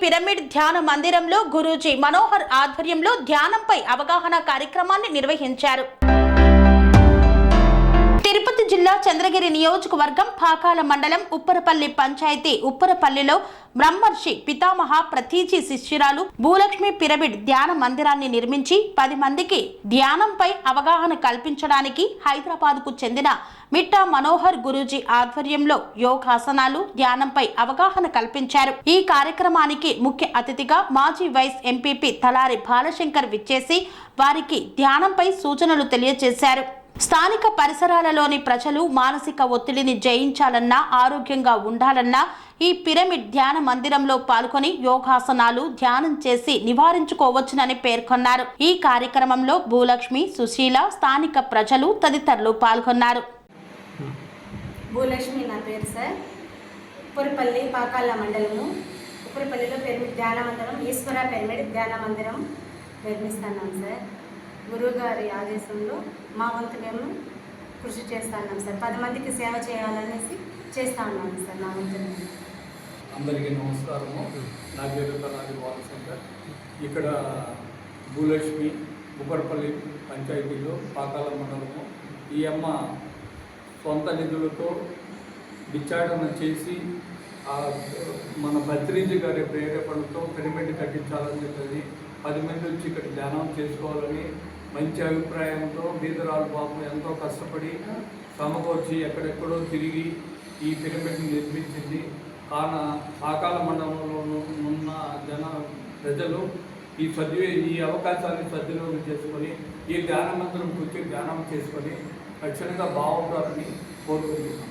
Pyramid ధ్యాన మందిరంలో గురూజీ మనోహర్ ఆధ్వర్యంలో ధ్యానంపై అవగాహన కార్యక్రమాన్ని నిర్వహించారు. తిరుపతి జిల్లా చంద్రగిరి నియోజకవర్గం పాకాల మండలం ఉప్పరపల్లి పంచాయతీ ఉప్పరపల్లిలో బ్రహ్మర్షి పితామహ ప్రతీచి శిష్యురాలు భూలక్ష్మి పిరమిడ్ ధ్యాన మందిరాన్ని నిర్మించి పది మందికి ధ్యానంపై అవగాహన కల్పించడానికి హైదరాబాద్కు చెందిన మిట్టా మనోహర్ గురూజీ ఆధ్వర్యంలో యోగాసనాలు ధ్యానంపై అవగాహన కల్పించారు. ఈ కార్యక్రమానికి ముఖ్య అతిథిగా మాజీ వైస్ ఎంపీపీ తలారి బాలశంకర్ విచ్చేసి వారికి ధ్యానంపై సూచనలు తెలియజేశారు. స్థానిక పరిసరాలలోని ప్రజలు మానసిక ఒత్తిడిని జయించాలన్నా ఆరోగ్యంగా ఉండాలన్నా ఈ పిరమిడ్ ధ్యాన మందిరంలో పాల్గొని యోగాసనాలు ధ్యానం చేసి నివారించుకోవచ్చునని పేర్కొన్నారు. ఈ కార్యక్రమంలో భూలక్ష్మి సుశీల స్థానిక ప్రజలు తదితరులు పాల్గొన్నారు. భూలక్ష్మి నా పేరు సార్. ఉప్పరిపల్లి పాకాల మండలము. ఉప్పరిపల్లిలో పిరమిడ్ ధ్యాన మందిరం ఈశ్వర పిరమిడ్ ధ్యాన మందిరం నిర్మిస్తున్నాం సార్. గురువుగారి ఆదేశంలో మా వంతు మేము కృషి చేస్తున్నాం సార్. పది మందికి సేవ చేయాలనేసి చేస్తా ఉన్నాం సార్ నా వంతు అందరికీ నమస్కారము. నా పేరు తలారి బాలశంకర్. ఇక్కడ భూలక్ష్మి బుబ్బరపల్లి పంచాయతీలో పాకాల మండలము. ఈ అమ్మ సొంత నిధులతో విచారణ చేసి మన భద్రీజీ గారి ప్రేరేపణతో పిరమిడ్ కట్టించాలని చెప్పేది పది మంది వచ్చి ఇక్కడ ధ్యానం చేసుకోవాలని మంచి అభిప్రాయంతో బీదరాలు బాబు ఎంతో కష్టపడి సమకూర్చి ఎక్కడెక్కడో తిరిగి ఈ పిరమిడ్ని నిర్మించింది. కాన పాకాల మండలంలో ఉన్న జన ప్రజలు ఈ సద్వి ఈ అవకాశాన్ని సద్వినియోగం చేసుకొని ఈ ధ్యాన మంత్రం కూర్చొని ధ్యానం చేసుకొని ఖచ్చితంగా బాగుంటారని కోరుకుంటున్నాం